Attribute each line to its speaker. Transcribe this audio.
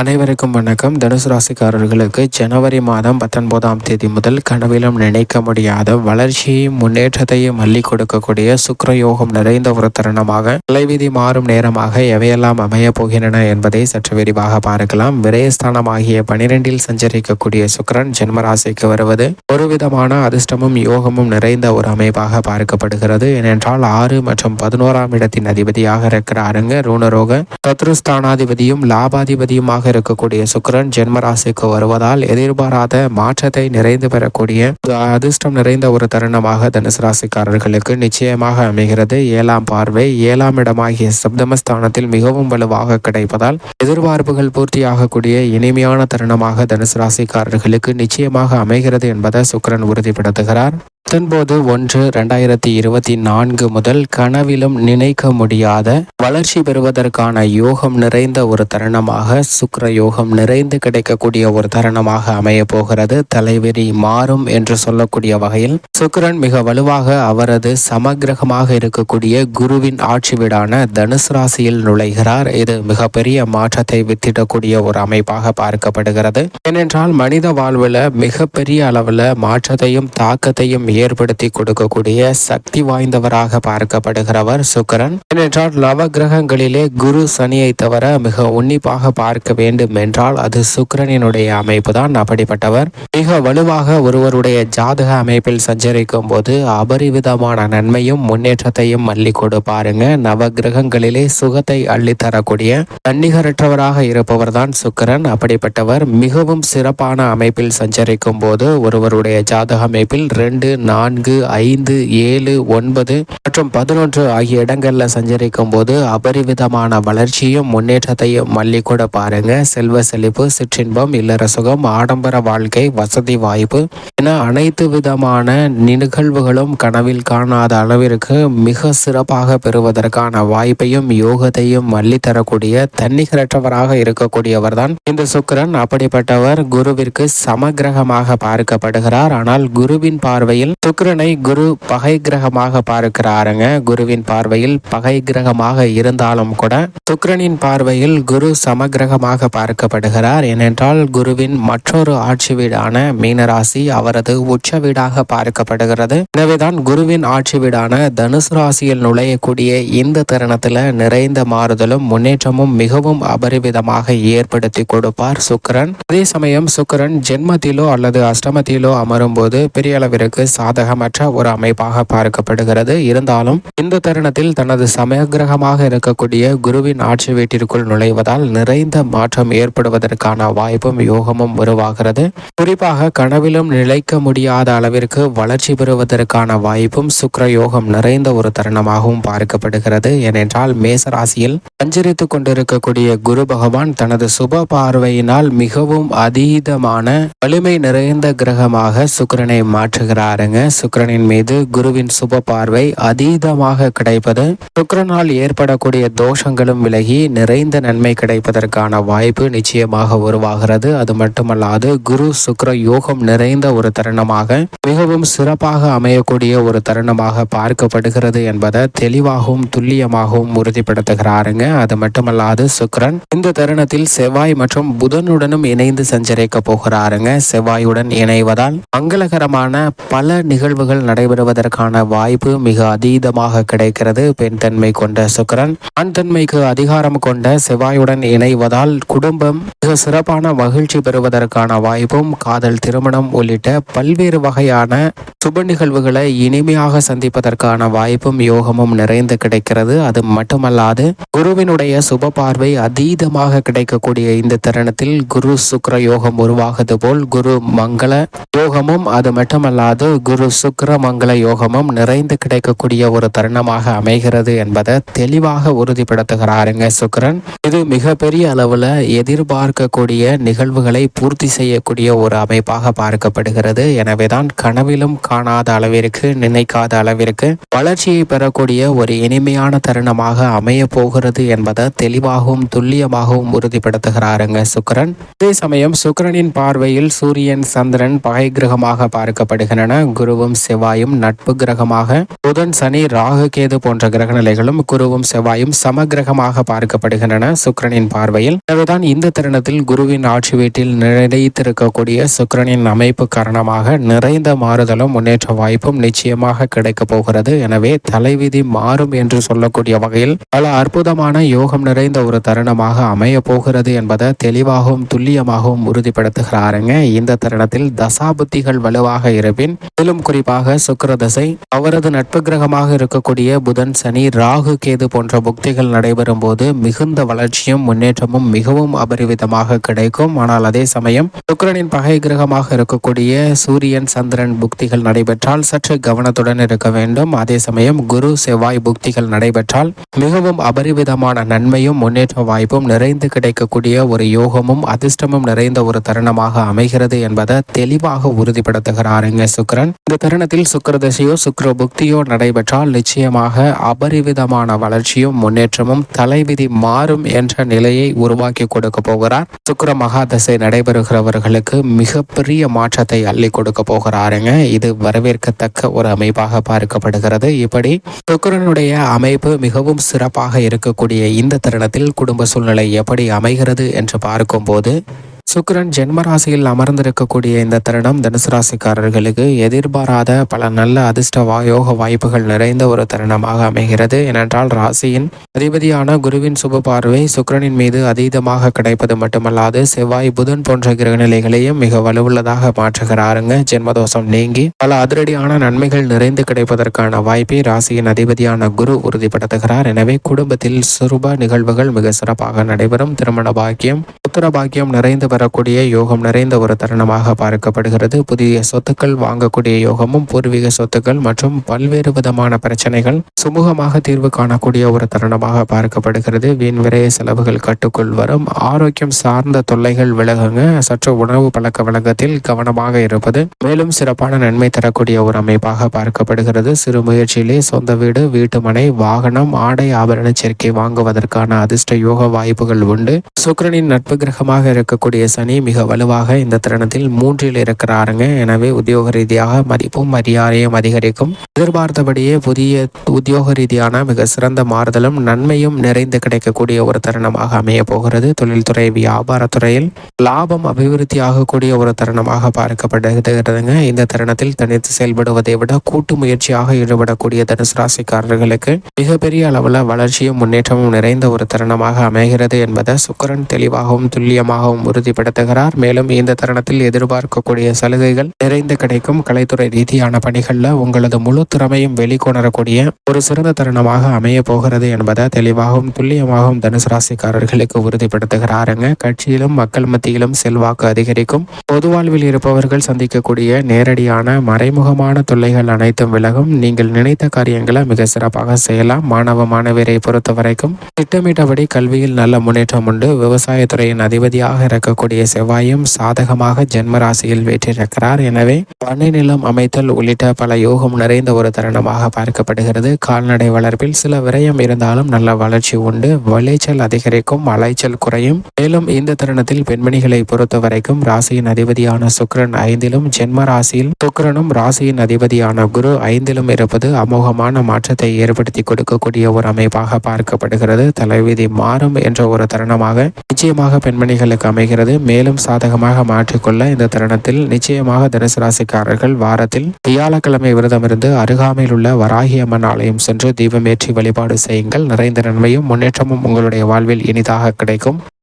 Speaker 1: அனைவருக்கும் வணக்கம். தனுசு ராசிக்காரர்களுக்கு ஜனவரி மாதம் பத்தொன்பதாம் தேதி முதல் கனவிலும் நினைக்க முடியாத வளர்ச்சியையும் முன்னேற்றத்தையும் அள்ளி கொடுக்கக்கூடிய சுக்கிர யோகம் நிறைந்த ஒரு தருணமாக தலைவிதி மாறும் நேரமாக எவையெல்லாம் அமையப் போகின்றன என்பதை சற்று விரிவாக பார்க்கலாம். விரயஸ்தானமாகிய பனிரெண்டில் சஞ்சரிக்கக்கூடிய சுக்கரன் ஜென்மராசிக்கு வருவது ஒரு விதமான அதிர்ஷ்டமும் யோகமும் நிறைந்த ஒரு அமைப்பாக பார்க்கப்படுகிறது. ஏனென்றால் ஆறு மற்றும் பதினோராம் இடத்தின் அதிபதியாக இருக்கிற இருக்கிறாருங்க ரூணரோக சத்ருஸ்தானாதிபதியும் லாபாதிபதியுமாக இருக்கக்கூடிய சுக்கிரன் ஜென்ம ராசிக்கு வருவதால் எதிர்பாராத மாற்றத்தை நிறைந்து பெறக்கூடிய அதிர்ஷ்டம் நிறைந்த ஒரு தருணமாக தனுசு ராசிக்காரர்களுக்கு நிச்சயமாக அமைகிறது. ஏழாம் பார்வை ஏழாம் இடமாகிய சப்தமஸ்தானத்தில் மிகவும் வலுவாக கிடைப்பதால் எதிர்பார்ப்புகள் பூர்த்தியாகக்கூடிய இனிமையான தருணமாக தனுசு ராசிக்காரர்களுக்கு நிச்சயமாக அமைகிறது என்பதை சுக்கிரன் உறுதிப்படுத்துகிறார். பத்தொன்பது ஒன்று ரெண்டாயிரத்தி இருபத்தி நான்கு முதல் கனவிலும் நினைக்க முடியாத வளர்ச்சி பெறுவதற்கான யோகம் நிறைந்த ஒரு தருணமாக சுக்கிர யோகம் நிறைந்து கிடைக்கக்கூடிய ஒரு தருணமாக அமைய போகிறது. தலைவெறி மாறும் என்று சொல்லக்கூடிய வகையில் சுக்கிரன் மிக வலுவாக அவரது சமக்கிரகமாக இருக்கக்கூடிய குருவின் ஆட்சி வீடான தனுசு ராசியில் நுழைகிறார். இது மிகப்பெரிய மாற்றத்தை வித்திடக்கூடிய ஒரு அமைப்பாக பார்க்கப்படுகிறது. ஏனென்றால் மனித வாழ்வில் மிகப்பெரிய அளவில் மாற்றத்தையும் தாக்கத்தையும் ஏற்படுத்தி கொடுக்கக்கூடிய சக்தி வாய்ந்தவராக பார்க்கப்படுகிறவர் சுக்கிரன். ஏனென்றால் நவ கிரகங்களிலே குரு சனியை தவிர மிக உன்னிப்பாக பார்க்க வேண்டும் என்றால் அது சுக்கரனினுடைய அமைப்பு தான் அப்படிப்பட்டவர் மிக வலுவாக ஒருவருடைய ஜாதக அமைப்பில் சஞ்சரிக்கும் போது அபரிவிதமான நன்மையும் முன்னேற்றத்தையும் அள்ளி கொடுப்பாருங்க நவ கிரகங்களிலே சுகத்தை அள்ளி தரக்கூடிய தன்னிகரற்றவராக இருப்பவர் தான் சுக்கிரன். அப்படிப்பட்டவர் மிகவும் சிறப்பான அமைப்பில் சஞ்சரிக்கும் போது ஒருவருடைய ஜாதக அமைப்பில் ரெண்டு நான்கு ஐந்து ஏழு ஒன்பது மற்றும் பதினொன்று ஆகிய இடங்களில் சஞ்சரிக்கும் போது அபரிவிதமான வளர்ச்சியும் முன்னேற்றத்தையும் மல்லிக்கூட பாருங்க. செல்வ செழிப்பு சிற்றின்பம் இல்லற சுகம் ஆடம்பர வாழ்க்கை வசதி வாய்ப்பு என அனைத்து விதமான நிகழ்வுகளும் கனவில் காணாத அளவிற்கு மிக சிறப்பாக பெறுவதற்கான வாய்ப்பையும் யோகத்தையும் மல்லி தரக்கூடிய தன்னிகரற்றவராக இருக்கக்கூடியவர் தான் இந்த சுக்கிரன். அப்படிப்பட்டவர் குருவிற்கு சமகிரகமாக பார்க்கப்படுகிறார். ஆனால் குருவின் பார்வையில் சுக்கிரனை குரு பகை கிரகமாக பார்க்கிறாருங்க. குருவின் பார்வையில் பகை கிரகமாக இருந்தாலும் கூட சுக்கிரனின் பார்வையில் குரு சமகிரகமாக பார்க்கப்படுகிறார். ஏனென்றால் குருவின் மற்றொரு ஆட்சி வீடான மீனராசி அவரது உச்ச வீடாக பார்க்கப்படுகிறது. எனவேதான் குருவின் ஆட்சி வீடான தனுசு ராசியில் நுழையக்கூடிய இந்த தருணத்துல நிறைந்த மாறுதலும் முன்னேற்றமும் மிகவும் அபரிவிதமாக ஏற்படுத்தி கொடுப்பார் சுக்கிரன். அதே சமயம் சுக்கரன் ஜென்மத்திலோ அல்லது அஷ்டமத்திலோ அமரும் போது பெரிய அளவிற்கு சாதகமற்ற ஒரு அமைப்பாக பார்க்கப்படுகிறது. இருந்தாலும் இந்த தருணத்தில் தனது சமயகிரகமாக இருக்கக்கூடிய குருவின் ஆட்சி வீட்டிற்குள் நுழைவதால் நிறைந்த மாற்றம் ஏற்படுவதற்கான வாய்ப்பும் யோகமும் உருவாகிறது. குறிப்பாக கனவிலும் நிலைக்க முடியாத அளவிற்கு வளர்ச்சி பெறுவதற்கான வாய்ப்பும் சுக்கர யோகம் நிறைந்த ஒரு தருணமாகவும் பார்க்கப்படுகிறது. ஏனென்றால் மேசராசியில் சஞ்சரித்துக் கொண்டிருக்கக்கூடிய குரு பகவான் தனது சுப பார்வையினால் மிகவும் அதீதமான வலிமை நிறைந்த கிரகமாக சுக்கிரனை மாற்றுகிறாருங்க. சுக்கிரனின் மீது குருவின் சுப பார்வை அதீதமாக கிடைப்பது. சுக்கிரனால் ஏற்படக்கூடிய தோஷங்களும் விலகி நிறைந்த நன்மை கிடைப்பதற்கான வாய்ப்பு நிச்சயமாக உருவாகிறது. அது மட்டுமல்லாது குரு சுக்கர யோகம் நிறைந்த ஒரு தருணமாக மிகவும் சிறப்பாக அமையக்கூடிய ஒரு தருணமாக பார்க்கப்படுகிறது என்பதை தெளிவாகவும் துல்லியமாகவும் உறுதிப்படுத்துகிறாருங்க. அது மட்டுமல்லாது சுக்கிரன் இந்த தருணத்தில் செவ்வாய் மற்றும் புதனுடனும் இணைந்து சஞ்சரிக்க போகிறாருங்க. செவ்வாயுடன் இணைவதால் மங்களகரமான பல நிகழ்வுகள் நடைபெறுவதற்கான வாய்ப்பு மிக அதீதமாக கிடைக்கிறது. பெண் தன்மை கொண்ட சுக்கிரன் ஆண் தன்மைக்கு அதிகாரம் கொண்ட செவ்வாயுடன் இணைவதால் குடும்பம் மிக சிறப்பான மகிழ்ச்சி பெறுவதற்கான வாய்ப்பும் காதல் திருமணம் உள்ளிட்ட பல்வேறு வகையான சுப நிகழ்வுகளை இனிமையாக சந்திப்பதற்கான வாய்ப்பும் யோகமும் நிறைந்து கிடைக்கிறது. அது மட்டுமல்லாது குருவினுடைய சுப பார்வை அதீதமாக கிடைக்கக்கூடிய இந்த தருணத்தில் குரு சுக்கர யோகம் உருவாகுது போல் குரு மங்கள யோகமும் அது மட்டுமல்லாது குரு சுக்கிர மங்கள யோகமும் நிறைந்து கிடைக்கக்கூடிய ஒரு தருணமாக அமைகிறது என்பதை தெளிவாக உறுதிப்படுத்துகிறாருங்க சுக்கிரன். இது மிகப்பெரிய அளவில் எதிர்பார்க்கக்கூடிய நிகழ்வுகளை பூர்த்தி செய்யக்கூடிய ஒரு அமைப்பாக பார்க்கப்படுகிறது. எனவேதான் கனவிலும் காணாத அளவிற்கு நினைக்காத அளவிற்கு வளர்ச்சியை பெறக்கூடிய ஒரு இனிமையான தருணமாக அமைய போகிறது என்பதை தெளிவாகவும் துல்லியமாகவும் உறுதிப்படுத்துகிறாருங்க சுக்கிரன். அதே சமயம் சுக்கிரனின் பார்வையில் சூரியன் சந்திரன் பகை கிரகமாக பார்க்கப்படுகின்றன. குரு குருவும் செவ்வாயும் நட்பு கிரகமாக புதன் சனி ராகு கேது போன்ற கிரக நிலைகளும் குருவும் செவ்வாயும் சம கிரகமாக பார்க்கப்படுகின்றன சுக்கரனின் பார்வையில். எனவேதான் இந்த தருணத்தில் குருவின் ஆட்சி வீட்டில் நிலைத்திருக்கக்கூடிய சுக்கரனின் அமைப்பு காரணமாக நிறைந்த மாறுதலும் முன்னேற்ற வாய்ப்பும் நிச்சயமாக கிடைக்கப் போகிறது. எனவே தலைவிதி மாறும் என்று சொல்லக்கூடிய வகையில் பல அற்புதமான யோகம் நிறைந்த ஒரு தருணமாக அமைய போகிறது என்பதை தெளிவாகவும் துல்லியமாகவும் உறுதிப்படுத்துகிறாருங்க. இந்த தருணத்தில் தசாபுத்திகள் வலுவாக இருப்பின் மேலும் குறிப்பாக சுக்கர தசை அவரது நட்பு கிரகமாக இருக்கக்கூடிய புதன் சனி ராகு கேது போன்ற புக்திகள் நடைபெறும் போது மிகுந்த வளர்ச்சியும் முன்னேற்றமும் மிகவும் அபரிவிதமாக கிடைக்கும். ஆனால் அதே சமயம் சுக்கரனின் பகை கிரகமாக இருக்கக்கூடிய சூரியன் சந்திரன் புக்திகள் நடைபெற்றால் சற்று கவனத்துடன் இருக்க வேண்டும். அதே சமயம் குரு செவ்வாய் புக்திகள் நடைபெற்றால் மிகவும் அபரிவிதமான நன்மையும் முன்னேற்ற வாய்ப்பும் நிறைந்து கிடைக்கக்கூடிய ஒரு யோகமும் அதிர்ஷ்டமும் நிறைந்த ஒரு தருணமாக அமைகிறது என்பதை தெளிவாக உறுதிப்படுத்துகிறாருங்க சுக்கரன். இந்த தருணத்தில் சுக்கர தசையோ சுக்கர புக்தியோ நடைபெற்றால் நிச்சயமாக அபரிவிதமான வளர்ச்சியும் முன்னேற்றமும் தலைவிதி மாறும் என்ற நிலையை உருவாக்கி கொடுக்க போகிறார். சுக்கர மகாதசை நடைபெறுகிறவர்களுக்கு மிகப்பெரிய மாற்றத்தை அள்ளி கொடுக்க போகிறாருங்க. இது வரவேற்கத்தக்க ஒரு அமைப்பாக பார்க்கப்படுகிறது. இப்படி சுக்கரனுடைய அமைப்பு மிகவும் சிறப்பாக இருக்கக்கூடிய இந்த தருணத்தில் குடும்ப சூழ்நிலை எப்படி அமைகிறது என்று பார்க்கும்போது சுக்கரன் ஜென்ம ராசியில் அமர்ந்திருக்கக்கூடிய இந்த தருணம் தனுசு ராசிக்காரர்களுக்கு எதிர்பாராத பல நல்ல அதிர்ஷ்ட வாயோக வாய்ப்புகள் நிறைந்த ஒரு தருணமாக அமைகிறது. ஏனென்றால் ராசியின் அதிபதியான குருவின் சுப பார்வை சுக்கிரனின் மீது அதீதமாக கிடைப்பது மட்டுமல்லாது செவ்வாய் புதன் போன்ற கிரகநிலைகளையும் மிக வலுவுள்ளதாக மாற்றுகிறாருங்க. ஜென்மதோஷம் நீங்கி பல அதிரடியான நன்மைகள் நிறைந்து கிடைப்பதற்கான வாய்ப்பை ராசியின் அதிபதியான குரு உறுதிப்படுத்துகிறார். எனவே குடும்பத்தில் சுருப நிகழ்வுகள் மிக சிறப்பாக நடைபெறும். திருமண பாக்கியம் புத்திர பாக்கியம் நிறைந்து வரக்கூடிய யோகம் நிறைந்த ஒரு தருணமாக பார்க்கப்படுகிறது. புதிய சொத்துக்கள் வாங்கக்கூடிய யோகமும் பூர்வீக சொத்துக்கள் மற்றும் பல்வேறு விதமான பிரச்சனைகள் சுமூகமாக தீர்வு காணக்கூடிய ஒரு தருணமாக பார்க்கப்படுகிறது. வீண் விரைய செலவுகள் கட்டுக்குள் வரும். ஆரோக்கியம் சார்ந்த தொல்லைகள் விலகுங்க. சற்று உணவு பழக்க வழக்கத்தில் கவனமாக இருப்பது மேலும் சிறப்பான நன்மை தரக்கூடிய ஒரு அமைப்பாக பார்க்கப்படுகிறது. சிறு முயற்சியிலே சொந்த வீடு வீட்டுமனை வாகனம் ஆடை ஆபரண சேர்க்கை வாங்குவதற்கான அதிர்ஷ்ட யோக வாய்ப்புகள் உண்டு. சுக்கிரனின் நட்பு கிரகமாக இருக்கக்கூடிய சனி மிக வலுவாக இந்த தருணத்தில் மூன்றில் இருக்கிறாருங்க. எனவே உத்தியோக ரீதியாக மதிப்பும் மரியாதையும் அதிகரிக்கும். எதிர்பார்த்தபடியே புதிய உத்தியோக ரீதியான மிக சிறந்த மாறுதலும் நன்மையும் நிறைந்து கிடைக்கக்கூடிய ஒரு தருணமாக அமைய போகிறது. தொழில்துறை வியாபாரத்துறையில் லாபம் அபிவிருத்தி ஆகக்கூடிய ஒரு தருணமாக பார்க்கப்படுகிறதுங்க. இந்த தருணத்தில் தனித்து செயல்படுவதை விட கூட்டு முயற்சியாக ஈடுபடக்கூடிய தனுசு ராசிக்காரர்களுக்கு மிகப்பெரிய அளவில் வளர்ச்சியும் முன்னேற்றமும் நிறைந்த ஒரு தருணமாக அமைகிறது என்பதை சுக்கரன் தெளிவாகவும் துல்லியமாகவும் உறுதிப்படுத்துகிறார். மேலும் இந்த தருணத்தில் எதிர்பார்க்கக்கூடிய சலுகைகள் நிறைந்து கிடைக்கும். கலைத்துறை ரீதியான பணிகளில் உங்களது முழு திறமையும் வெளிக்கொணரக்கூடிய ஒரு சிறந்த தருணமாக அமைய போகிறது என்பதை தெளிவாகவும் துல்லியமாகவும் தனுசு ராசிக்காரர்களுக்கு உறுதிப்படுத்துகிறாருங்க. கட்சியிலும் மக்கள் மத்தியிலும் செல்வாக்கு அதிகரிக்கும். பொது வாழ்வில் இருப்பவர்கள் சந்திக்கக்கூடிய நேரடியான மறைமுகமான தொல்லைகள் அனைத்தும் விலகும். நீங்கள் நினைத்த காரியங்களை மிக சிறப்பாக செய்யலாம். மாணவ மாணவியரை பொறுத்த வரைக்கும் திட்டமிட்டபடி கல்வியில் நல்ல முன்னேற்றம் உண்டு. விவசாயத்துறையின் அதிபதியாக இருக்கக்கூடிய செவ்வாயும் சாதகமாக ஜென்ம ராசியில் வீற்றிருக்கிறார். எனவே பண்ணை நிலம் அமைத்தல் உள்ளிட்ட பல யோகம் நிறைந்த ஒரு தருணமாக பார்க்கப்படுகிறது. கால்நடை வளர்ப்பில் சில விரயம் இருந்தாலும் நல்ல வளர்ச்சி உண்டு. விளைச்சல் அதிகரிக்கும் அலைச்சல் குறையும். மேலும் இந்த தருணத்தில் பெண்மணிகளை பொறுத்த வரைக்கும் ராசியின் அதிபதியான சுக்ரன் ஐந்திலும் ஜென்ம ராசியில் சுக்ரனும் ராசியின் அதிபதியான குரு ஐந்திலும் இருப்பது அமோகமான மாற்றத்தை ஏற்படுத்தி கொடுக்கக்கூடிய ஒரு அமைப்பாக பார்க்கப்படுகிறது. தலைவிதி மாறும் என்ற ஒரு தருணமாக நிச்சயமாக பெண்மணிகளுக்கு அமைகிறது. மேலும் சாதகமாக மாற்றிக்கொள்ள இந்த தருணத்தில் நிச்சயமாக தனுசு ராசிக்காரர்கள் வாரத்தில் வியாழக்கிழமை விரதமிருந்து அருகாமையில் உள்ள வராகி அம்மன் ஆலயம் சென்று தீபமேற்றி வழிபாடு செய்யுங்கள். நிறைந்த நன்மையும் முன்னேற்றமும் உங்களுடைய வாழ்வில் இனிதாக கிடைக்கும்.